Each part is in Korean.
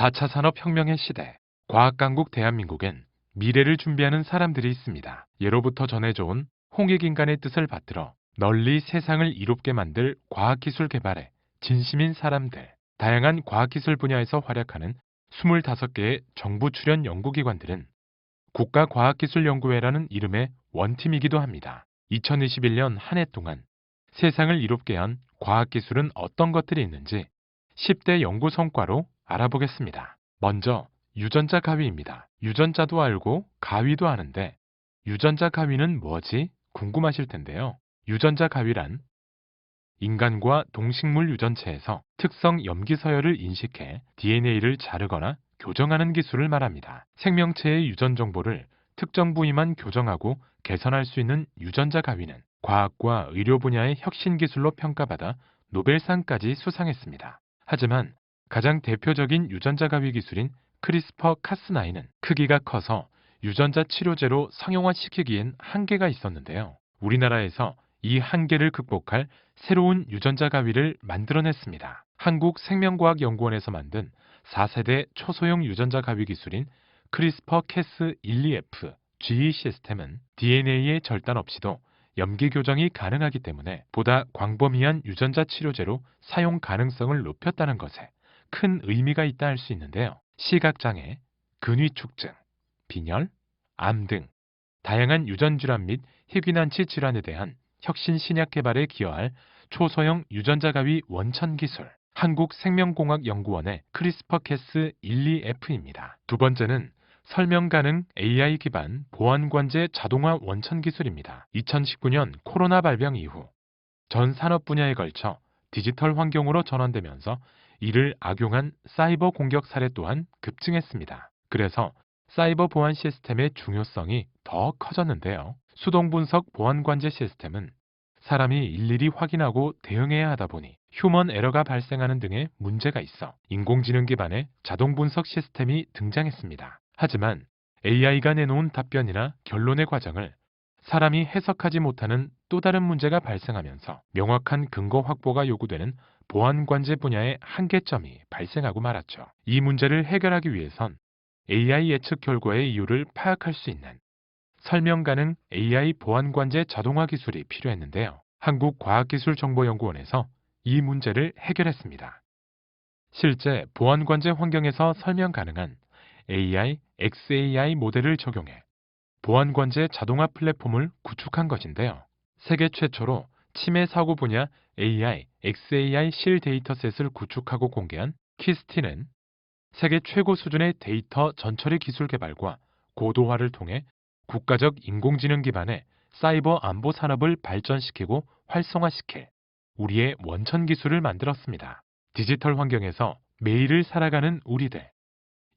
4차 산업혁명의 시대, 과학강국 대한민국엔 미래를 준비하는 사람들이 있습니다. 예로부터 전해져온 홍익인간의 뜻을 받들어 널리 세상을 이롭게 만들 과학기술 개발에 진심인 사람들, 다양한 과학기술 분야에서 활약하는 25개의 정부 출연 연구기관들은 국가과학기술연구회라는 이름의 원팀이기도 합니다. 2021년 한 해 동안 세상을 이롭게 한 과학기술은 어떤 것들이 있는지 10대 연구 성과로 알아보겠습니다. 먼저 유전자 가위입니다. 유전자도 알고 가위도 아는데 유전자 가위는 뭐지? 궁금하실 텐데요. 유전자 가위란 인간과 동식물 유전체에서 특성 염기 서열을 인식해 DNA를 자르거나 교정하는 기술을 말합니다. 생명체의 유전 정보를 특정 부위만 교정하고 개선할 수 있는 유전자 가위는 과학과 의료 분야의 혁신 기술로 평가받아 노벨상까지 수상했습니다. 하지만 가장 대표적인 유전자 가위 기술인 크리스퍼 카스9는 크기가 커서 유전자 치료제로 상용화시키기엔 한계가 있었는데요. 우리나라에서 이 한계를 극복할 새로운 유전자 가위를 만들어냈습니다. 한국생명과학연구원에서 만든 4세대 초소형 유전자 가위 기술인 크리스퍼 캐스 12F GE 시스템은 DNA의 절단 없이도 염기 교정이 가능하기 때문에 보다 광범위한 유전자 치료제로 사용 가능성을 높였다는 것에 큰 의미가 있다 할 수 있는데요. 시각장애, 근위축증, 빈혈, 암 등 다양한 유전질환 및 희귀난치 질환에 대한 혁신 신약 개발에 기여할 초소형 유전자 가위 원천 기술 한국생명공학연구원의 크리스퍼 캐스 12F입니다. 두 번째는 설명 가능 AI 기반 보안관제 자동화 원천 기술입니다. 2019년 코로나 발병 이후 전 산업 분야에 걸쳐 디지털 환경으로 전환되면서 이를 악용한 사이버 공격 사례 또한 급증했습니다. 그래서 사이버 보안 시스템의 중요성이 더 커졌는데요. 수동 분석 보안 관제 시스템은 사람이 일일이 확인하고 대응해야 하다 보니 휴먼 에러가 발생하는 등의 문제가 있어 인공지능 기반의 자동 분석 시스템이 등장했습니다. 하지만 AI가 내놓은 답변이나 결론의 과정을 사람이 해석하지 못하는 또 다른 문제가 발생하면서 명확한 근거 확보가 요구되는 보안 관제 분야의 한계점이 발생하고 말았죠. 이 문제를 해결하기 위해선 AI 예측 결과의 이유를 파악할 수 있는 설명 가능 AI 보안 관제 자동화 기술이 필요했는데요. 한국과학기술정보연구원에서 이 문제를 해결했습니다. 실제 보안 관제 환경에서 설명 가능한 AI, XAI 모델을 적용해 보안 관제 자동화 플랫폼을 구축한 것인데요. 세계 최초로 치매 사고 분야 AI, XAI 실 데이터셋을 구축하고 공개한 키스티는 세계 최고 수준의 데이터 전처리 기술 개발과 고도화를 통해 국가적 인공지능 기반의 사이버 안보 산업을 발전시키고 활성화시킬 우리의 원천 기술을 만들었습니다. 디지털 환경에서 매일을 살아가는 우리들.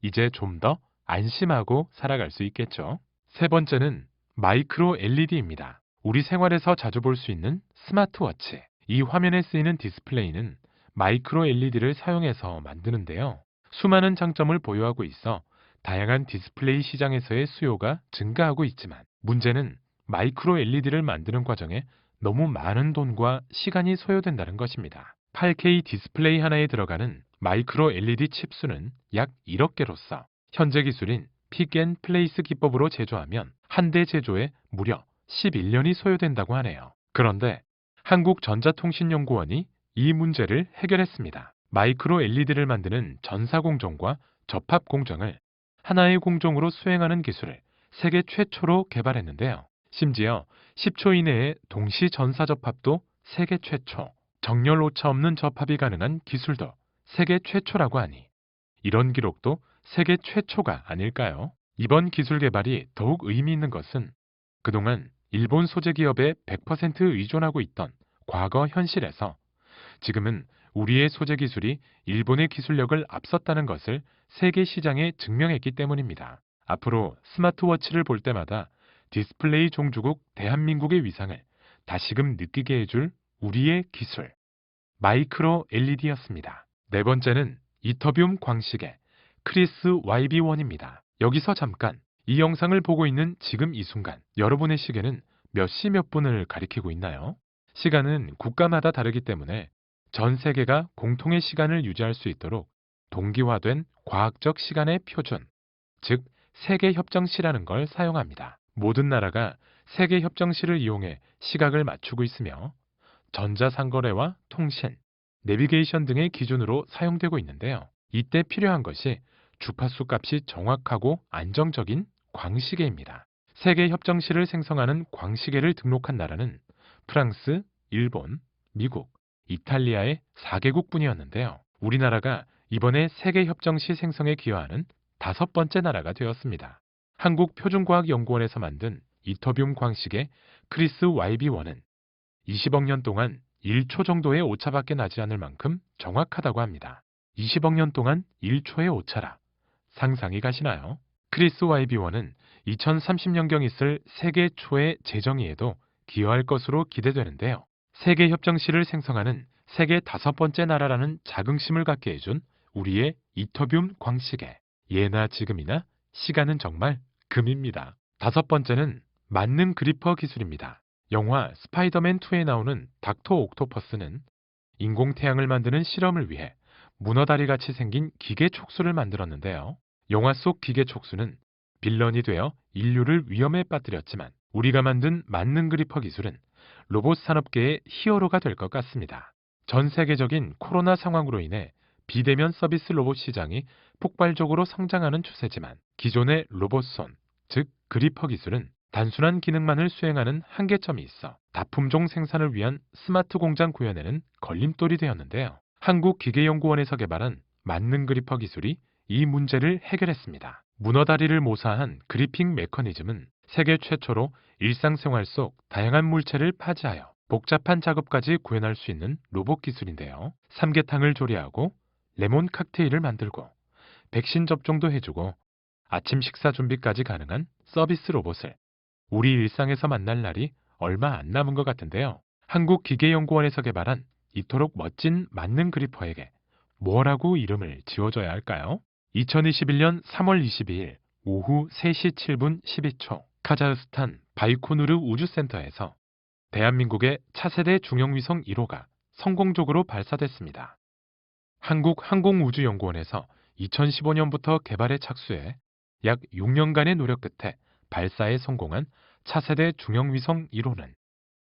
이제 좀 더 안심하고 살아갈 수 있겠죠. 세 번째는 마이크로 LED입니다. 우리 생활에서 자주 볼 수 있는 스마트워치. 이 화면에 쓰이는 디스플레이는 마이크로 LED를 사용해서 만드는데요. 수많은 장점을 보유하고 있어 다양한 디스플레이 시장에서의 수요가 증가하고 있지만 문제는 마이크로 LED를 만드는 과정에 너무 많은 돈과 시간이 소요된다는 것입니다. 8K 디스플레이 하나에 들어가는 마이크로 LED 칩 수는 약 1억 개로서 현재 기술인 픽앤 플레이스 기법으로 제조하면 한 대 제조에 무려 11년이 소요된다고 하네요. 그런데 한국전자통신연구원이 이 문제를 해결했습니다. 마이크로 LED를 만드는 전사 공정과 접합 공정을 하나의 공정으로 수행하는 기술을 세계 최초로 개발했는데요. 심지어 10초 이내에 동시 전사 접합도 세계 최초, 정렬 오차 없는 접합이 가능한 기술도 세계 최초라고 하니 이런 기록도 세계 최초가 아닐까요? 이번 기술 개발이 더욱 의미 있는 것은 그동안 일본 소재 기업에 100% 의존하고 있던 과거 현실에서 지금은 우리의 소재 기술이 일본의 기술력을 앞섰다는 것을 세계 시장에 증명했기 때문입니다. 앞으로 스마트워치를 볼 때마다 디스플레이 종주국 대한민국의 위상을 다시금 느끼게 해줄 우리의 기술. 마이크로 LED였습니다. 네 번째는 이터뷴 광식의 크리스 YB1입니다. 여기서 잠깐 이 영상을 보고 있는 지금 이 순간 여러분의 시계는 몇 시 몇 분을 가리키고 있나요? 시간은 국가마다 다르기 때문에 전 세계가 공통의 시간을 유지할 수 있도록 동기화된 과학적 시간의 표준, 즉 세계협정시라는 걸 사용합니다. 모든 나라가 세계협정시를 이용해 시각을 맞추고 있으며 전자상거래와 통신, 내비게이션 등의 기준으로 사용되고 있는데요. 이때 필요한 것이 주파수 값이 정확하고 안정적인 광시계입니다. 세계 협정시를 생성하는 광시계를 등록한 나라는 프랑스, 일본, 미국, 이탈리아의 4개국 뿐이었는데요. 우리나라가 이번에 세계 협정시 생성에 기여하는 다섯 번째 나라가 되었습니다. 한국표준과학연구원에서 만든 이터뷴 광식의 크리스 YB1은 20억 년 동안 1초 정도의 오차밖에 나지 않을 만큼 정확하다고 합니다. 20억 년 동안 1초의 오차라. 상상이 가시나요? 크리스 YB1은 2030년경 있을 세계 초의 재정의에도 기여할 것으로 기대되는데요. 세계 협정시를 생성하는 세계 다섯 번째 나라라는 자긍심을 갖게 해준 우리의 이터뷴 광식에 예나 지금이나 시간은 정말 금입니다. 다섯 번째는 맞는 그리퍼 기술입니다. 영화 스파이더맨 2에 나오는 닥터 옥토퍼스는 인공 태양을 만드는 실험을 위해 문어다리 같이 생긴 기계 촉수를 만들었는데요. 영화 속 기계 촉수는 빌런이 되어 인류를 위험에 빠뜨렸지만 우리가 만든 맞는 그리퍼 기술은 로봇 산업계의 히어로가 될 것 같습니다. 전 세계적인 코로나 상황으로 인해 비대면 서비스 로봇 시장이 폭발적으로 성장하는 추세지만 기존의 로봇 손, 즉 그리퍼 기술은 단순한 기능만을 수행하는 한계점이 있어 다품종 생산을 위한 스마트 공장 구현에는 걸림돌이 되었는데요. 한국기계연구원에서 개발한 맞는 그리퍼 기술이 이 문제를 해결했습니다. 문어다리를 모사한 그리핑 메커니즘은 세계 최초로 일상생활 속 다양한 물체를 파지하여 복잡한 작업까지 구현할 수 있는 로봇 기술인데요. 삼계탕을 조리하고 레몬 칵테일을 만들고 백신 접종도 해주고 아침 식사 준비까지 가능한 서비스 로봇을 우리 일상에서 만날 날이 얼마 안 남은 것 같은데요. 한국기계연구원에서 개발한 이토록 멋진 맞는 그리퍼에게 뭐라고 이름을 지어줘야 할까요? 2021년 3월 22일 오후 3시 7분 12초 카자흐스탄 바이코누르 우주센터에서 대한민국의 차세대 중형위성 1호가 성공적으로 발사됐습니다. 한국항공우주연구원에서 2015년부터 개발에 착수해 약 6년간의 노력 끝에 발사에 성공한 차세대 중형위성 1호는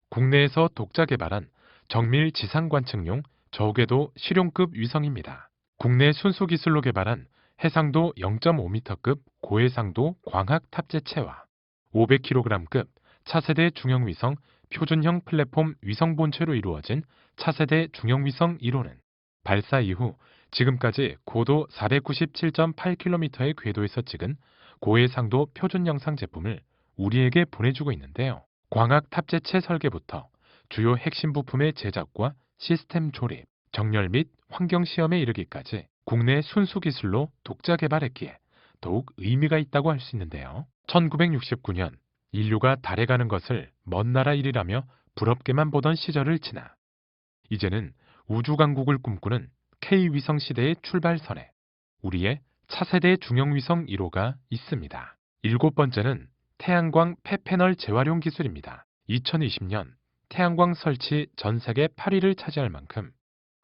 국내에서 독자 개발한 정밀 지상관측용 저궤도 실용급 위성입니다. 국내 순수 기술로 개발한 해상도 0.5m급 고해상도 광학 탑재체와 500kg급 차세대 중형위성 표준형 플랫폼 위성 본체로 이루어진 차세대 중형위성 1호는 발사 이후 지금까지 고도 497.8km의 궤도에서 찍은 고해상도 표준 영상 제품을 우리에게 보내주고 있는데요. 광학 탑재체 설계부터 주요 핵심 부품의 제작과 시스템 조립, 정렬 및 환경 시험에 이르기까지 국내 순수 기술로 독자 개발했기에 더욱 의미가 있다고 할 수 있는데요. 1969년 인류가 달에 가는 것을 먼 나라 일이라며 부럽게만 보던 시절을 지나 이제는 우주 강국을 꿈꾸는 K위성 시대의 출발선에 우리의 차세대 중형 위성 1호가 있습니다. 일곱 번째는 태양광 폐패널 재활용 기술입니다. 2020년 태양광 설치 전 세계 8위를 차지할 만큼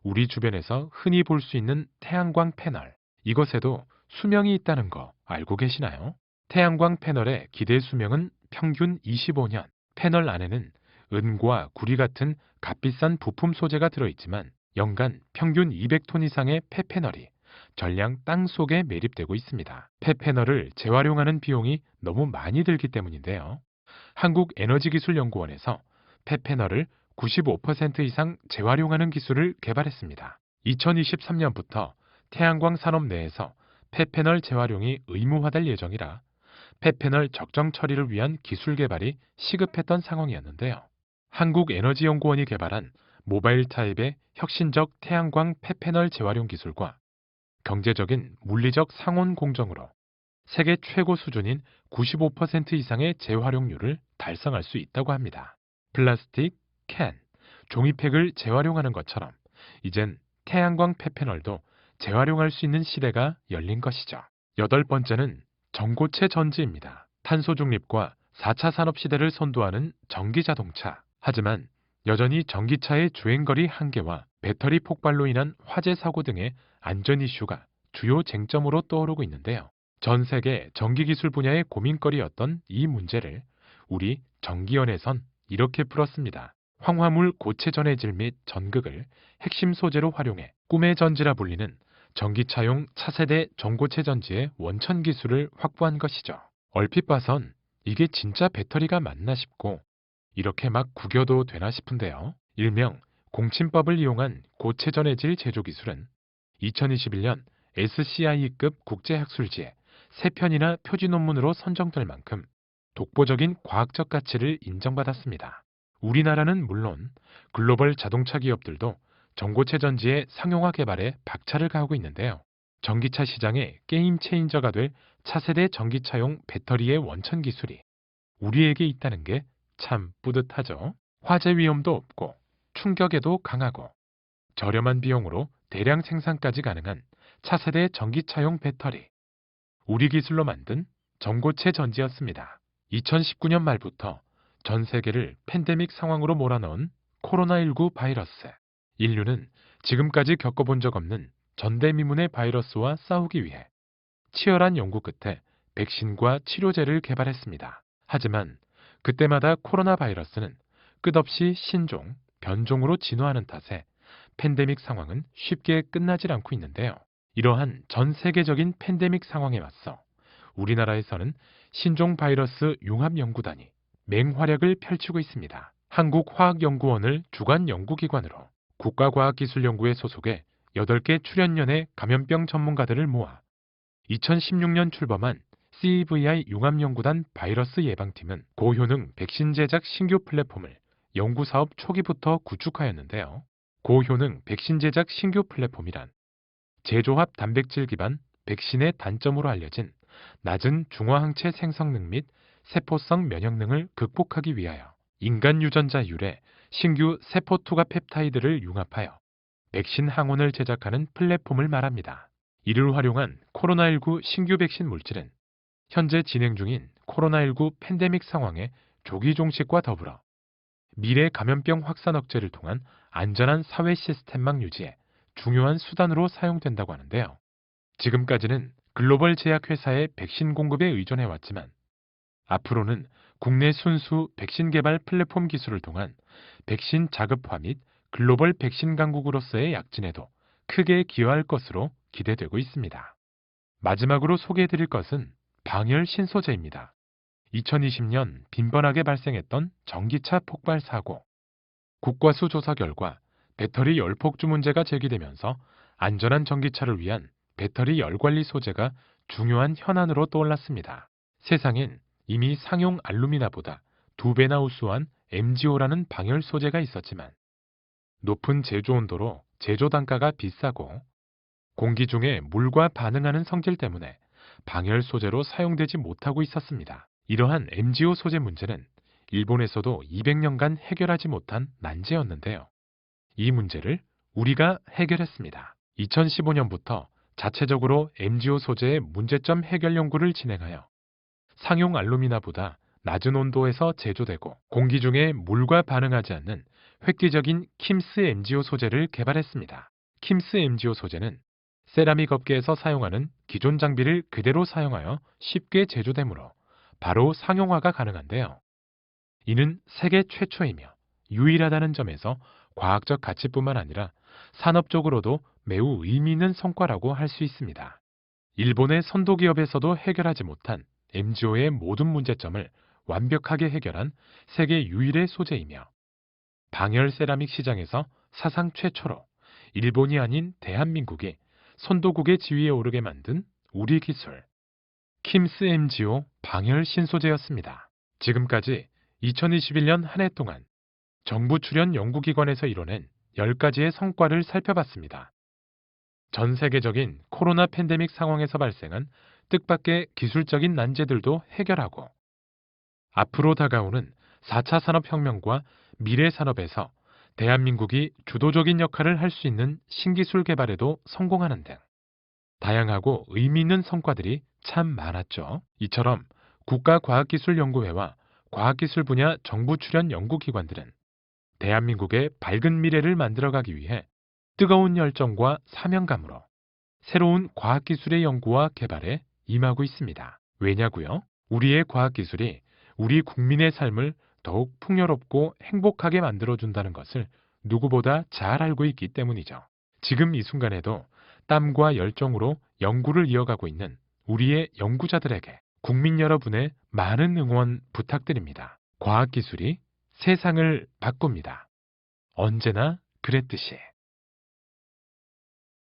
우리 주변에서 흔히 볼 수 있는 태양광 패널, 이것에도 수명이 있다는 거 알고 계시나요? 태양광 패널의 기대 수명은 평균 25년, 패널 안에는 은과 구리 같은 값비싼 부품 소재가 들어있지만 연간 평균 200톤 이상의 폐패널이 전량 땅 속에 매립되고 있습니다. 폐패널을 재활용하는 비용이 너무 많이 들기 때문인데요. 한국에너지기술연구원에서 폐패널을 95% 이상 재활용하는 기술을 개발했습니다. 2023년부터 태양광 산업 내에서 폐패널 재활용이 의무화될 예정이라 폐패널 적정 처리를 위한 기술 개발이 시급했던 상황이었는데요. 한국에너지연구원이 개발한 모바일 타입의 혁신적 태양광 폐패널 재활용 기술과 경제적인 물리적 상온 공정으로 세계 최고 수준인 95% 이상의 재활용률을 달성할 수 있다고 합니다. 플라스틱, 캔, 종이팩을 재활용하는 것처럼 이젠 태양광 폐패널도 재활용할 수 있는 시대가 열린 것이죠. 여덟 번째는 전고체 전지입니다. 탄소 중립과 4차 산업 시대를 선도하는 전기 자동차. 하지만 여전히 전기차의 주행거리 한계와 배터리 폭발로 인한 화재 사고 등의 안전 이슈가 주요 쟁점으로 떠오르고 있는데요. 전 세계 전기기술 분야의 고민거리였던 이 문제를 우리 전기연에선 이렇게 풀었습니다. 황화물 고체 전해질 및 전극을 핵심 소재로 활용해 꿈의 전지라 불리는 전기차용 차세대 전고체 전지의 원천 기술을 확보한 것이죠. 얼핏 봐선 이게 진짜 배터리가 맞나 싶고 이렇게 막 구겨도 되나 싶은데요. 일명 공침법을 이용한 고체 전해질 제조 기술은 2021년 SCI급 국제학술지에 세 편이나 표지 논문으로 선정될 만큼 독보적인 과학적 가치를 인정받았습니다. 우리나라는 물론 글로벌 자동차 기업들도 전고체 전지의 상용화 개발에 박차를 가하고 있는데요. 전기차 시장의 게임 체인저가 될 차세대 전기차용 배터리의 원천 기술이 우리에게 있다는 게 참 뿌듯하죠. 화재 위험도 없고 충격에도 강하고 저렴한 비용으로 대량 생산까지 가능한 차세대 전기차용 배터리. 우리 기술로 만든 전고체 전지였습니다. 2019년 말부터 전 세계를 팬데믹 상황으로 몰아넣은 코로나19 바이러스. 인류는 지금까지 겪어본 적 없는 전대미문의 바이러스와 싸우기 위해 치열한 연구 끝에 백신과 치료제를 개발했습니다. 하지만 그때마다 코로나 바이러스는 끝없이 신종, 변종으로 진화하는 탓에 팬데믹 상황은 쉽게 끝나질 않고 있는데요. 이러한 전 세계적인 팬데믹 상황에 맞서 우리나라에서는 신종 바이러스 융합 연구단이 맹활약을 펼치고 있습니다. 한국화학연구원을 주관 연구기관으로 국가과학기술연구회 소속의 8개 출연연의 감염병 전문가들을 모아 2016년 출범한 CVI 융합연구단 바이러스 예방팀은 고효능 백신 제작 신규 플랫폼을 연구사업 초기부터 구축하였는데요. 고효능 백신 제작 신규 플랫폼이란 제조합 단백질 기반 백신의 단점으로 알려진 낮은 중화항체 생성능 및 세포성 면역능을 극복하기 위하여 인간 유전자 유래 신규 세포 투과 펩타이드를 융합하여 백신 항원을 제작하는 플랫폼을 말합니다. 이를 활용한 코로나19 신규 백신 물질은 현재 진행 중인 코로나19 팬데믹 상황의 조기 종식과 더불어 미래 감염병 확산 억제를 통한 안전한 사회 시스템망 유지에 중요한 수단으로 사용된다고 하는데요. 지금까지는 글로벌 제약회사의 백신 공급에 의존해 왔지만 앞으로는 국내 순수 백신 개발 플랫폼 기술을 통한 백신 자급화 및 글로벌 백신 강국으로서의 약진에도 크게 기여할 것으로 기대되고 있습니다. 마지막으로 소개해드릴 것은 방열 신소재입니다. 2020년 빈번하게 발생했던 전기차 폭발 사고. 국과수 조사 결과 배터리 열 폭주 문제가 제기되면서 안전한 전기차를 위한 배터리 열관리 소재가 중요한 현안으로 떠올랐습니다. 세상엔 이미 상용 알루미나보다 두 배나 우수한 MGO라는 방열 소재가 있었지만 높은 제조 온도로 제조 단가가 비싸고 공기 중에 물과 반응하는 성질 때문에 방열 소재로 사용되지 못하고 있었습니다. 이러한 MGO 소재 문제는 일본에서도 200년간 해결하지 못한 난제였는데요. 이 문제를 우리가 해결했습니다. 2015년부터 자체적으로 MGO 소재의 문제점 해결 연구를 진행하여 상용 알루미나보다 낮은 온도에서 제조되고 공기 중에 물과 반응하지 않는 획기적인 킴스 MGO 소재를 개발했습니다. 킴스 MGO 소재는 세라믹 업계에서 사용하는 기존 장비를 그대로 사용하여 쉽게 제조되므로 바로 상용화가 가능한데요. 이는 세계 최초이며 유일하다는 점에서 과학적 가치뿐만 아니라 산업적으로도 매우 의미 있는 성과라고 할 수 있습니다. 일본의 선도 기업에서도 해결하지 못한 MGO의 모든 문제점을 완벽하게 해결한 세계 유일의 소재이며 방열 세라믹 시장에서 사상 최초로 일본이 아닌 대한민국이 선도국의 지위에 오르게 만든 우리 기술 킴스 MGO 방열 신소재였습니다. 지금까지 2021년 한 해 동안 정부 출연 연구기관에서 이뤄낸 10가지의 성과를 살펴봤습니다. 전 세계적인 코로나 팬데믹 상황에서 발생한 뜻밖의 기술적인 난제들도 해결하고 앞으로 다가오는 4차 산업혁명과 미래 산업에서 대한민국이 주도적인 역할을 할 수 있는 신기술 개발에도 성공하는 등 다양하고 의미 있는 성과들이 참 많았죠. 이처럼 국가과학기술연구회와 과학기술 분야 정부 출연 연구기관들은 대한민국의 밝은 미래를 만들어가기 위해 뜨거운 열정과 사명감으로 새로운 과학기술의 연구와 개발에 임하고 있습니다. 왜냐고요? 우리의 과학기술이 우리 국민의 삶을 더욱 풍요롭고 행복하게 만들어준다는 것을 누구보다 잘 알고 있기 때문이죠. 지금 이 순간에도 땀과 열정으로 연구를 이어가고 있는 우리의 연구자들에게 국민 여러분의 많은 응원 부탁드립니다. 과학기술이 세상을 바꿉니다. 언제나 그랬듯이.